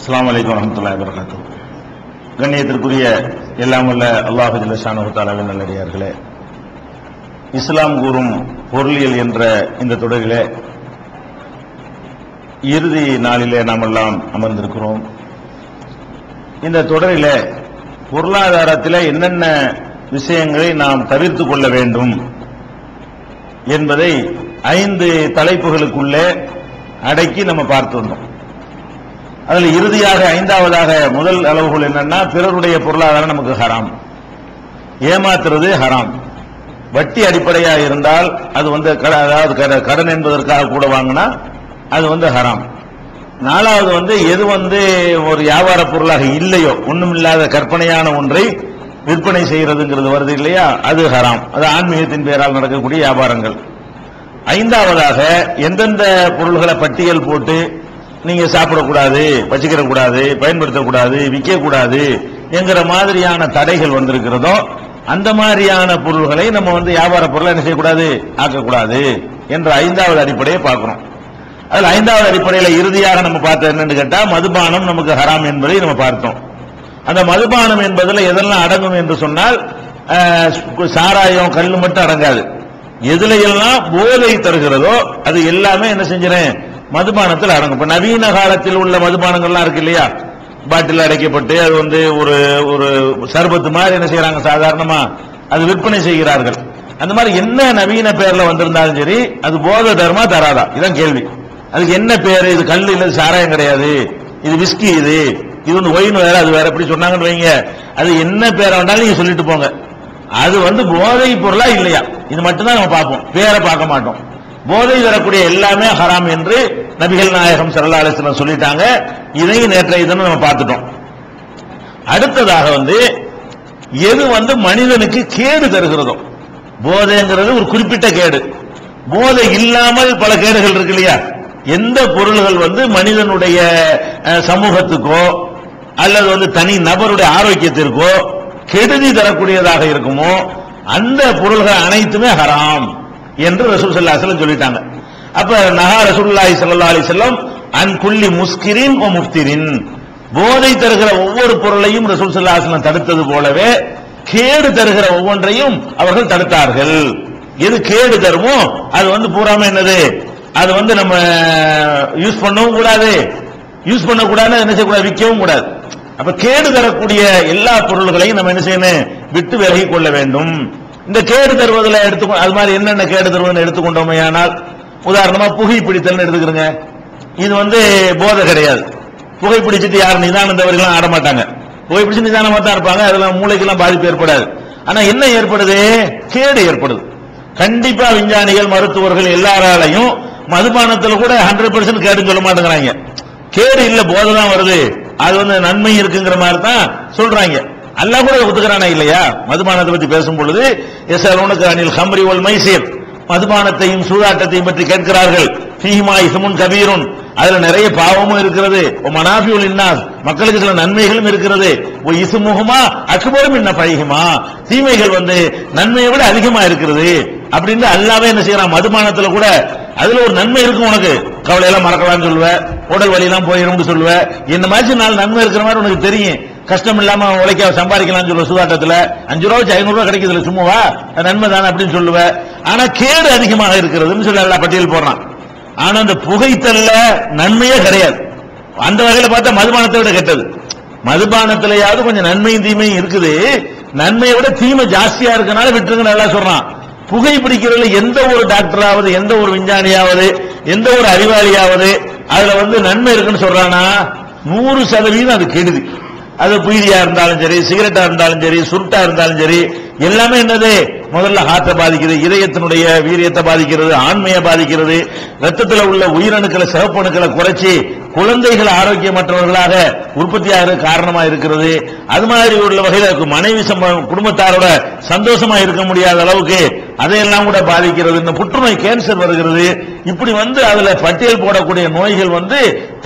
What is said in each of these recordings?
அஸ்லாம் வலைக்கம் வரமத்துல்லா வரகாத்து கண்ணியத்திற்குரிய எல்லாம் உள்ள அல்லாஹ் ஜல்லஷானு நல்லடியார்களே. இஸ்லாம் கூறும் பொருளியல் என்ற இந்த தொடரிலே இறுதி நாளிலே நாம் எல்லாம் அமர்ந்திருக்கிறோம். இந்த தொடரிலே பொருளாதாரத்தில் என்னென்ன விஷயங்களை நாம் தவிர்த்து கொள்ள வேண்டும் என்பதை ஐந்து தலைப்புகளுக்குள்ளே அடக்கி நம்ம பார்த்து வந்தோம். அதில் இறுதியாக ஐந்தாவதாக முதல் அளவுகள் என்னன்னா பிறருடைய பொருளாதாரம் நமக்கு ஹராம். ஏமாத்துறது ஹராம். வட்டி அடிப்படையா இருந்தால் அது வந்து கட- அதாவது கடன் என்பதற்காக கூட வாங்கினா அது வந்து ஹராம். நாலாவது வந்து எது வந்து ஒரு வியாபார பொருளாக இல்லையோ ஒண்ணும் இல்லாத கற்பனையான ஒன்றை விற்பனை செய்யறதுங்கிறது வருது இல்லையா? அது ஹராம். அது ஆன்மீகத்தின் பெயரால் நடக்கக்கூடிய வியாபாரங்கள். ஐந்தாவதாக எந்தெந்த பொருள்களை பட்டியல் போட்டு நீங்க சாப்பிடக்கூடாது வச்சுக்கிற கூடாது பயன்படுத்தக்கூடாது விற்கக்கூடாது என்கிற மாதிரியான தடைகள் வந்திருக்கிறதோ அந்த மாதிரியான பொருள்களை நம்ம வந்து வியாபார பொருளை என்ன செய்யக்கூடாது? ஆக்கக்கூடாது என்ற ஐந்தாவது அடிப்படையை பார்க்கிறோம் அதில் ஐந்தாவது அடிப்படையில் இறுதியாக நம்ம பார்த்தது என்னன்னு கேட்டால் மதுபானம் நமக்கு ஹராம் என்பதை நம்ம பார்த்தோம். அந்த மதுபானம் என்பதில் எதெல்லாம் அடங்கும் என்று சொன்னால் சாராயம் கல் மட்டும் அடங்காது. எதுல எல்லாம் போதை தருகிறதோ அது எல்லாமே என்ன செஞ்சிடறேன் மதுபானத்தில் அடங்கும். இப்ப நவீன காலத்தில் உள்ள மதுபானங்கள்லாம் இருக்கு இல்லையா? பாட்டில் அடைக்கப்பட்டு அது வந்து ஒரு ஒரு சர்பத்து மாதிரி என்ன செய்யறாங்க சாதாரணமா அது விற்பனை செய்கிறார்கள். அந்த மாதிரி என்ன நவீன பேர்ல வந்திருந்தாலும் சரி அது போத தர்மா தராதா? இதான் கேள்வி. அதுக்கு என்ன பேர்? இது கல் இல்ல சாராயம் கிடையாது. இது விஸ்கி இது. இது வந்து ஒயின் வேற அது வேற. எப்படி சொன்னாங்கன்னு வைங்க. அது என்ன பேரை வேண்டாலும் நீங்க சொல்லிட்டு போங்க. அது வந்து போதை பொருளா இல்லையா? இது மட்டும்தான் நம்ம பார்ப்போம். பேரை பார்க்க மாட்டோம். போதை தரக்கூடிய எல்லாமே ஹராம் என்று நபிகள் நாயகம் ஸல்லல்லாஹு அலைஹி சொல்லிட்டாங்க. இதையும் நேற்றைய தினம் நம்ம பார்த்துட்டோம். அடுத்ததாக வந்து எது வந்து மனிதனுக்கு கேடு தருகிறதோ போதைங்கிறது ஒரு குறிப்பிட்ட கேடு. போதை இல்லாமல் பல கேடுகள் இருக்கு இல்லையா? எந்த பொருள்கள் வந்து மனிதனுடைய சமூகத்துக்கோ அல்லது வந்து தனி நபருடைய ஆரோக்கியத்திற்கோ கெடுதி தரக்கூடியதாக இருக்குமோ அந்த பொருள்கள் அனைத்துமே ஹராம். என்று ரசூல் சல்லா அலைஹி சொல்லிட்டாங்க. அப்ப நகா ரசூல்லாஹி சல்லா அலைஹி வஸல்லம் அன் முஸ்கிரின் ஓ முஃப்திரின். போதை தருகிற ஒவ்வொரு பொருளையும் ரசூல் சல்லா அலைஹி தடுத்தது போலவே கேடு தருகிற ஒவ்வொன்றையும் அவர்கள் தடுத்தார்கள். எது கேடு தருமோ அது வந்து பூராம என்னது? அது வந்து நம்ம யூஸ் பண்ணவும் கூடாது. யூஸ் பண்ணக்கூடாது என்ன செய்யக்கூடாது? விற்கவும் கூடாது. அப்ப கேடு தரக்கூடிய எல்லா பொருள்களையும் நம்ம என்ன செய்யணும்? விட்டு விலகி கொள்ள வேண்டும். இந்த கேடு தருவதில் எடுத்துக்கோ அது மாதிரி என்னென்ன கேடு தருவதுன்னு எடுத்துக்கொண்டோமே ஆனால் உதாரணமா புகைப்பிடித்தல்னு எடுத்துக்கிறோங்க. இது வந்து போதை கிடையாது. புகைப்பிடிச்சிட்டு யாரும் நிதானம் தவறுகளும் ஆட மாட்டாங்க. புகைப்பிடிச்சு நிதானமா தான் இருப்பாங்க அதெல்லாம் மூளைக்கெல்லாம் பாதிப்பு ஏற்படாது. ஆனா என்ன ஏற்படுது? கேடு ஏற்படுது. கண்டிப்பா விஞ்ஞானிகள் மருத்துவர்கள் எல்லாராலையும் மதுபானத்தில் கூட ஹண்ட்ரட் பர்சன்ட் கேடுன்னு சொல்ல மாட்டேங்கிறாங்க. கேடு இல்ல போதை தான் வருது. அது வந்து நன்மை இருக்குங்கிற மாதிரி தான் சொல்றாங்க. அல்லாஹ் கூட ஒத்துக்கிறானா இல்லையா? மதுபானத்தை பற்றி பேசும் பொழுது எஸ் உனக்கு அனில் ஹம்ரி ஒல் மைசீர். மதுபானத்தையும் சூதாட்டத்தையும் பற்றி கேட்கிறார்கள். ஃபீஹிமா இசமுன் கபீருன். அதுல நிறைய பாவமும் இருக்கிறது. மனாபியுல் இன்னாஸ் மக்களுக்கு சில நன்மைகளும் இருக்கிறது. ஓ இசுமுகமா அக்பரும் இன்ன பழகுமா தீமைகள் வந்து நன்மையை விட அதிகமா இருக்கிறது. அப்படின்னு அல்லாவே என்ன செய்யறான்? மதுபானத்துல கூட அதுல ஒரு நன்மை இருக்கும் உனக்கு. கவலையெல்லாம் மறக்கலாம்னு சொல்லுவ. உடல் வலியெல்லாம் போயிடும்னு சொல்லுவ. இந்த மாதிரி நாலு நன்மை இருக்கிற மாதிரி உனக்கு தெரியும். கஷ்டம் இல்லாம உழைக்க சம்பாதிக்கலாம்னு சொல்லுவ சூதாட்டத்துல அஞ்சு ரூபா வச்சு ஐநூறு ரூபா கிடைக்குதுல சும்மாவா? நன்மை தானே அப்படின்னு சொல்லுவேன் ஆனா கேடு அதிகமாக இருக்கிறதுன்னு சொல்லி எல்லா பட்டியல் போடுறான். ஆனா அந்த புகைத்தல்ல நன்மையே கிடையாது. அந்த வகையில பார்த்தா மதுபானத்தை விட கெட்டது. மதுபானத்திலேயாவது கொஞ்சம் நன்மையும் தீமையும் இருக்குது. நன்மையை விட தீமை ஜாஸ்தியா இருக்கனால விட்டுருங்க நல்லா சொல்றான். புகை பிடிக்கிறதுல எந்த ஒரு டாக்டராவது எந்த ஒரு விஞ்ஞானியாவது எந்த ஒரு அறிவாளியாவது அதுல வந்து நன்மை இருக்குன்னு சொல்றானா? நூறு சதவீதம் அது கெடுதி. அது பீடியா இருந்தாலும் சரி சிகரெட்டா இருந்தாலும் சரி சுருட்டா இருந்தாலும் சரி எல்லாமே என்னது? முதல்ல ஹார்ட்டை பாதிக்குது இதயத்தினுடைய வீரியத்தை பாதிக்கிறது ஆண்மையை பாதிக்கிறது ரத்தத்தில் உள்ள உயிரணுக்களை சிவப்பணுக்களை குறைச்சி குழந்தைகள் ஆரோக்கியமற்றவர்களாக உற்பத்தியாக காரணமா இருக்கிறது. அது மாதிரி உள்ள வகையில் மனைவி சம்ப குடும்பத்தாரோட சந்தோஷமா இருக்க முடியாத அளவுக்கு அதையெல்லாம் கூட பாதிக்கிறது. இந்த புற்றுநோய் கேன்சர் வருகிறது. இப்படி வந்து அதுல பட்டியல் போடக்கூடிய நோய்கள் வந்து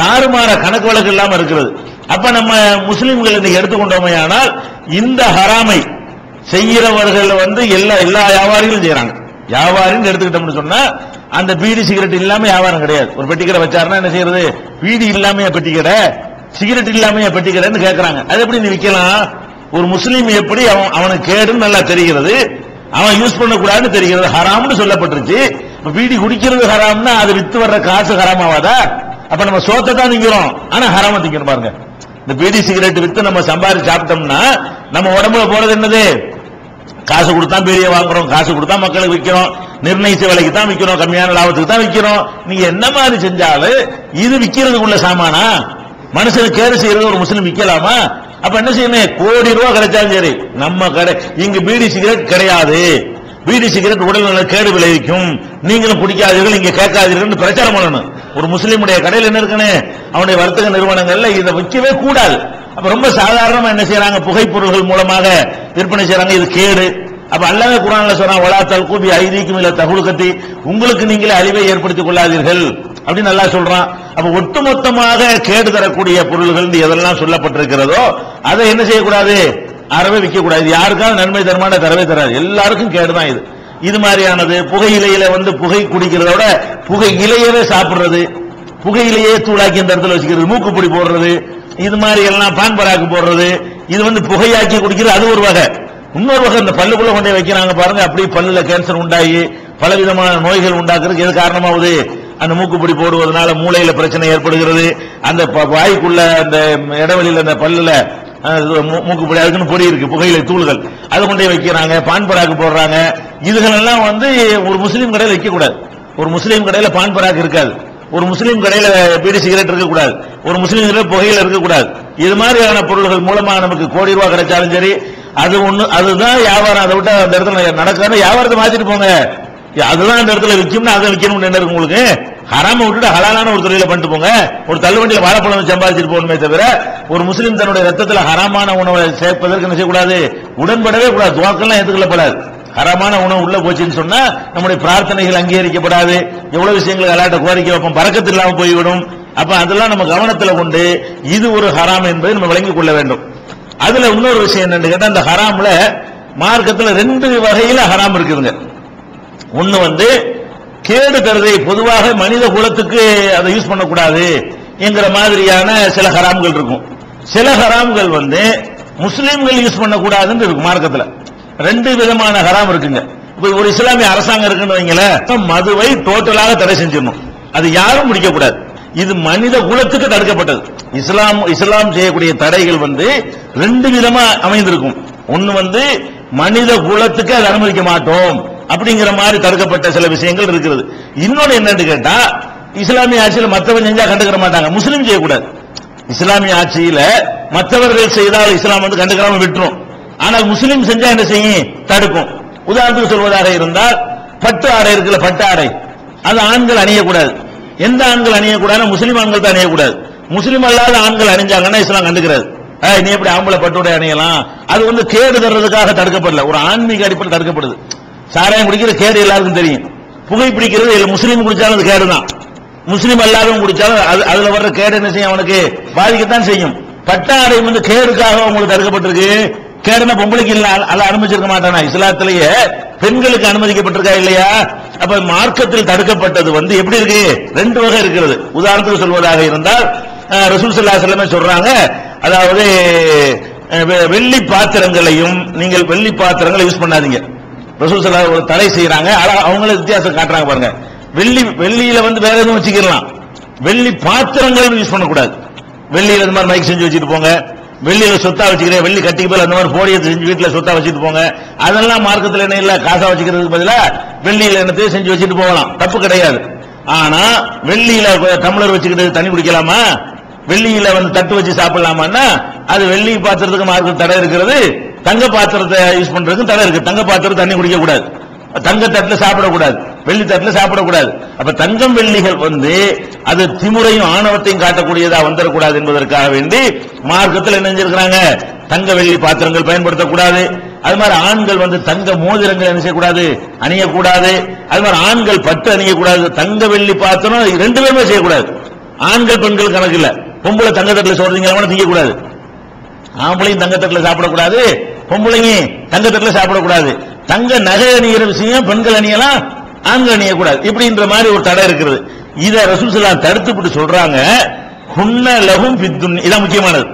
தாறுமாற கணக்கு வழக்கு இல்லாம இருக்கிறது. அப்ப நம்ம முஸ்லிம்கள் இன்னைக்கு எடுத்துக்கொண்டோமே ஆனால் இந்த ஹராமை செய்கிறவர்கள் வந்து எல்லா எல்லா வியாபாரிகளும் செய்யறாங்க. வியாபாரின்னு எடுத்துக்கிட்டோம்னு சொன்னா அந்த பீடி சிகரெட் இல்லாம வியாபாரம் கிடையாது. ஒரு பெட்டிக்கடை வச்சாருன்னா என்ன செய்யறது? பீடி இல்லாம பெட்டிக்கடை சிகரெட் இல்லாம பெட்டிக்கடைன்னு கேட்கறாங்க அது எப்படி நீ விற்கலாம்? ஒரு முஸ்லீம் எப்படி அவன் அவனுக்கு கேடுன்னு நல்லா தெரிகிறது. அவன் யூஸ் பண்ணக்கூடாதுன்னு தெரிகிறது. ஹராம்னு சொல்லப்பட்டுருச்சு. பீடி குடிக்கிறது ஹராம்னா அது வித்து வர்ற காசு ஹராம் ஆகாதா அப்ப நம்ம சோத்தை தான் திங்கிறோம். ஆனா ஹராம திங்கிறோம் பாருங்க. இந்த பீடி சிகரெட் வித்து நம்ம சம்பாதிச்சு சாப்பிட்டோம்னா நம்ம உடம்புல போறது என்னது? காசு கொடுத்தா பெரிய வாங்குறோம் காசு கொடுத்தா மக்களுக்கு விற்கிறோம் நிர்ணயிச்ச விலைக்கு தான் விற்கிறோம் கம்மியான லாபத்துக்கு தான் விற்கிறோம் நீங்க என்ன மாதிரி செஞ்சாலும் இது விற்கிறதுக்குள்ள சாமானா? மனுஷனுக்கு கேடு செய்யறது ஒரு முஸ்லீம் விற்கலாமா அப்ப என்ன செய்யணும்? கோடி ரூபாய் கிடைச்சாலும் சரி. நம்ம கடை இங்க பீடி சிகரெட் கிடையாது. பீடி சிகரெட் உடல் கேடு விளைவிக்கும். நீங்களும் பிடிக்காதீர்கள் இங்க கேட்காதீர்கள் பிரச்சாரம் பண்ணணும். ஒரு முஸ்லீமுடைய கடையில் என்ன இருக்குன்னு? அவனுடைய வர்த்தக நிறுவனங்கள்ல இதை விற்கவே கூடாது. அப்ப ரொம்ப சாதாரணமா என்ன செய்யறாங்க? புகைப்பொருள்கள் மூலமாக விற்பனை செய்யறாங்க. இது கேடு. அப்ப அல்லாத குரான்ல சொல்றான் வலா தல்கூபி ஐதீக்கும் இல்ல கட்டி உங்களுக்கு நீங்களே அழிவை ஏற்படுத்திக் கொள்ளாதீர்கள். அப்படின்னு நல்லா சொல்றான். அப்ப ஒட்டுமொத்தமாக கேடு தரக்கூடிய பொருள்கள் எதெல்லாம் சொல்லப்பட்டிருக்கிறதோ அதை என்ன செய்யக்கூடாது? அறவே விற்க கூடாது யாருக்காவது நன்மை தருமான தரவே தராது. எல்லாருக்கும் கேடுதான் இது. இது மாதிரியானது. புகையிலையில வந்து புகை குடிக்கிறதோட புகை இலையவே சாப்பிடுறது. புகையிலேயே தூளாக்கி இந்த இடத்துல வச்சுக்கிறது. மூக்குப்பொடி போடுறது. இது மாதிரி எல்லாம் பான் பராக்கு போடுறது இது வந்து புகையாக்கி குடிக்கிறது அது ஒரு வகை. இன்னொரு வகை இந்த பல்லுக்குள்ள கொண்டே வைக்கிறாங்க பாருங்க அப்படியே பல்லுல கேன்சர் உண்டாகி பலவிதமான நோய்கள் உண்டாக்குறதுக்கு எது காரணமாகுது அந்த மூக்குப்பிடி போடுவதனால மூளையில பிரச்சனை ஏற்படுகிறது. அந்த ப- வாய்க்குள்ள அந்த இடைவெளியில் அந்த பல்லுல மூக்குப்பிடி அதுக்குன்னு பொடி இருக்கு புகையிலை தூள்கள். அதை கொண்டு போய் வைக்கிறாங்க பான் பராக்கு போடுறாங்க. இதுகள் எல்லாம் வந்து ஒரு முஸ்லீம் கடையில் வைக்கக்கூடாது ஒரு முஸ்லீம் கடையில பான் பராக்கு இருக்காது. ஒரு முஸ்லீம் கடையில பீடி சிகரெட் இருக்கக்கூடாது. ஒரு முஸ்லீம் கடையில் புகையில் இருக்கக்கூடாது. இது மாதிரியான பொருள்கள் மூலமா நமக்கு கோடி ரூபாய் கிடைச்சாலும் சரி அது ஒண்ணு அதுதான் வியாபாரம். அதை விட்டு அந்த இடத்துல நடக்காது வியாபாரத்தை மாத்திட்டு போங்க. அதுதான் அந்த இடத்துல விற்கும்னு அதை விற்கணும்னு என்ன இருக்கு உங்களுக்கு? ஹராம விட்டுட்டு ஹலாலான ஒரு தொழில பண்ணிட்டு போங்க. ஒரு தள்ளுவண்டியில வாழைப்பழம் சம்பாதிச்சிட்டு போகணுமே தவிர ஒரு முஸ்லீம் தன்னுடைய ரத்தத்தில் ஹராமான உணவை சேர்ப்பதற்கு என்ன செய்யக்கூடாது? உடன்படவே கூடாது. துவாக்கெல்லாம் ஏற்றுக்கொள்ளப்படாது ஹரமான உணவு உள்ள போச்சுன்னு சொன்னா நம்முடைய பிரார்த்தனைகள் அங்கீகரிக்கப்படாது. எவ்வளவு விஷயங்களுக்கு அலாட்ட கோரிக்கை வைப்போம் பறக்கத்து இல்லாமல் போய்விடும். அப்ப அதெல்லாம் நம்ம கவனத்துல கொண்டு இது ஒரு ஹராம் என்பதை நம்ம விளங்கிக் கொள்ள வேண்டும். அதுல இன்னொரு விஷயம் என்னன்னு கேட்டா அந்த ஹராம்ல மார்க்கத்துல ரெண்டு வகையில ஹராம் இருக்குதுங்க. ஒண்ணு வந்து கேடு தருதை பொதுவாக மனித குலத்துக்கு அதை யூஸ் பண்ணக்கூடாது என்கிற மாதிரியான சில ஹராம்கள் இருக்கும். சில ஹராம்கள் வந்து முஸ்லீம்கள் யூஸ் பண்ணக்கூடாதுன்னு இருக்கும் மார்க்கத்துல. ரெண்டு விதமான ஹராம் இருக்குங்க. இப்போ ஒரு இஸ்லாமிய அரசாங்கம் இருக்குன்னு வைங்களேன் மதுவை டோட்டலாக தடை செஞ்சிடணும். அது யாரும் முடிக்க கூடாது இது மனித குலத்துக்கு தடுக்கப்பட்டது. இஸ்லாம் இஸ்லாம் செய்யக்கூடிய தடைகள் வந்து ரெண்டு விதமா அமைந்திருக்கும். ஒன்னு வந்து மனித குலத்துக்கு அதை அனுமதிக்க மாட்டோம் அப்படிங்கிற மாதிரி தடுக்கப்பட்ட சில விஷயங்கள் இருக்கிறது. இன்னொன்னு என்னன்னு கேட்டா இஸ்லாமிய ஆட்சியில் மற்றவன் செஞ்சா கண்டுக்கிற மாட்டாங்க. முஸ்லீம் செய்யக்கூடாது. இஸ்லாமிய ஆட்சியில மற்றவர்கள் செய்தால் இஸ்லாம் வந்து கண்டுக்கிறாம விட்டுரும். ஆனால் முஸ்லீம் செஞ்சா என்ன செய்யும்? தடுக்கும். உதாரணத்துக்கு சொல்வதாக இருந்தால் பட்டு ஆடை இருக்குல்ல பட்டு ஆடை. அது ஆண்கள் அணியக்கூடாது. எந்த ஆண்கள் அணியக்கூடாது முஸ்லீம் ஆண்கள் தான் அணியக்கூடாது. முஸ்லீம் அல்லாத ஆண்கள் அணிஞ்சாங்கன்னா இஸ்லாம் கண்டுக்கிறது. நீ எப்படி ஆம்பளை பட்டுடை அணியலாம்? அது வந்து கேடு தர்றதுக்காக தடுக்கப்படல ஒரு ஆன்மீக அடிப்படையில் தடுக்கப்படுது. சாராயம் குடிக்கிற கேடு எல்லாருக்கும் தெரியும். புகை பிடிக்கிறது இல்லை முஸ்லீம் குடிச்சாலும் அது கேடு தான் முஸ்லீம் அல்லாதவங்க குடிச்சாலும் அது அதுல வர்ற கேடு என்ன செய்யும்? அவனுக்கு பாதிக்கத்தான் செய்யும். பட்டாடை வந்து கேடுக்காக உங்களுக்கு தடுக்கப்பட்டிருக்கு. கேடுனா பொம்பளைக்கு இல்ல அல்ல அனுமதிச்சிருக்க மாட்டானா? இஸ்லாத்திலேயே பெண்களுக்கு அனுமதிக்கப்பட்டிருக்கா இல்லையா? அப்ப மார்க்கத்தில் தடுக்கப்பட்டது வந்து எப்படி இருக்கு? ரெண்டு வகை இருக்கிறது. உதாரணத்துக்கு சொல்வதாக இருந்தால் ரசூல் சல்லா செல்லமே சொல்றாங்க அதாவது வெ- வெள்ளி பாத்திரங்களையும் நீங்கள் வெள்ளி பாத்திரங்களை யூஸ் பண்ணாதீங்க. ரசூல் சல்லா ஒரு தடை செய்யறாங்க அழகா அவங்களே வித்தியாசம் காட்டுறாங்க பாருங்க. வெள்ளி வெள்ளியில வந்து வேற எதுவும் வச்சுக்கலாம். வெள்ளி பாத்திரங்கள் யூஸ் பண்ணக்கூடாது. வெள்ளியில இந்த மாதிரி மைக் செஞ்சு வச்சுட்டு போங்க. வெள்ளியில சொத்தா வச்சுக்கிறேன் வெள்ளி கட்டிக்கு போல அந்த மாதிரி போடியத்தை செஞ்சு வீட்டுல சொத்தா வச்சுட்டு போங்க. அதெல்லாம் மார்க்கத்தில் என்ன இல்ல? காசா வச்சுக்கிறதுக்கு பதிலா வெள்ளியில என்னத்தையும் செஞ்சு வச்சுட்டு போகலாம். தப்பு கிடையாது. ஆனா வெள்ளியில டம்ளர் வச்சுக்கிட்டு தண்ணி குடிக்கலாமா? வெள்ளியில வந்து தட்டு வச்சு சாப்பிடலாமான்னா அது வெள்ளி பாத்திரத்துக்கு மார்க்க தடை இருக்கிறது தங்க பாத்திரத்தை யூஸ் பண்றதுக்கு தடை இருக்கு. தங்க பாத்திரம் தண்ணி குடிக்க கூடாது தங்க தட்டுல சாப்பிடக்கூடாது. வெள்ளி தட்டுல சாப்பிடக்கூடாது. அப்ப தங்கம் வெள்ளிகள் வந்து அது திமுறையும் ஆணவத்தையும் காட்டக்கூடியதா வந்துடக்கூடாது என்பதற்காக வேண்டி மார்க்கத்தில் என்ன செஞ்சிருக்கிறாங்க? தங்க வெள்ளி பாத்திரங்கள் பயன்படுத்தக்கூடாது. அது மாதிரி ஆண்கள் வந்து தங்க மோதிரங்கள் என்ன செய்யக்கூடாது? அணியக்கூடாது. அது மாதிரி ஆண்கள் பட்டு அணியக்கூடாது. தங்க வெள்ளி பாத்திரம் ரெண்டு பேருமே செய்யக்கூடாது. ஆண்கள் பெண்கள் கணக்கு இல்ல. பொம்பளை தங்க தட்டுல சொல்றீங்களா திங்கக்கூடாது. ஆம்பளையும் தங்கத்தட்டுல சாப்பிடக்கூடாது. பொம்பளைங்க தங்கத்தட்டுல சாப்பிடக்கூடாது. தங்க நகை அணிகிற விஷயம் பெண்கள் அணியலாம் ஆண்கள் அணியக்கூடாது. இப்படின்ற மாதிரி ஒரு தடை இருக்கிறது இதை ரசூல் தடுத்து விட்டு சொல்றாங்க ஹுன்ன லகும் இதான் முக்கியமானது.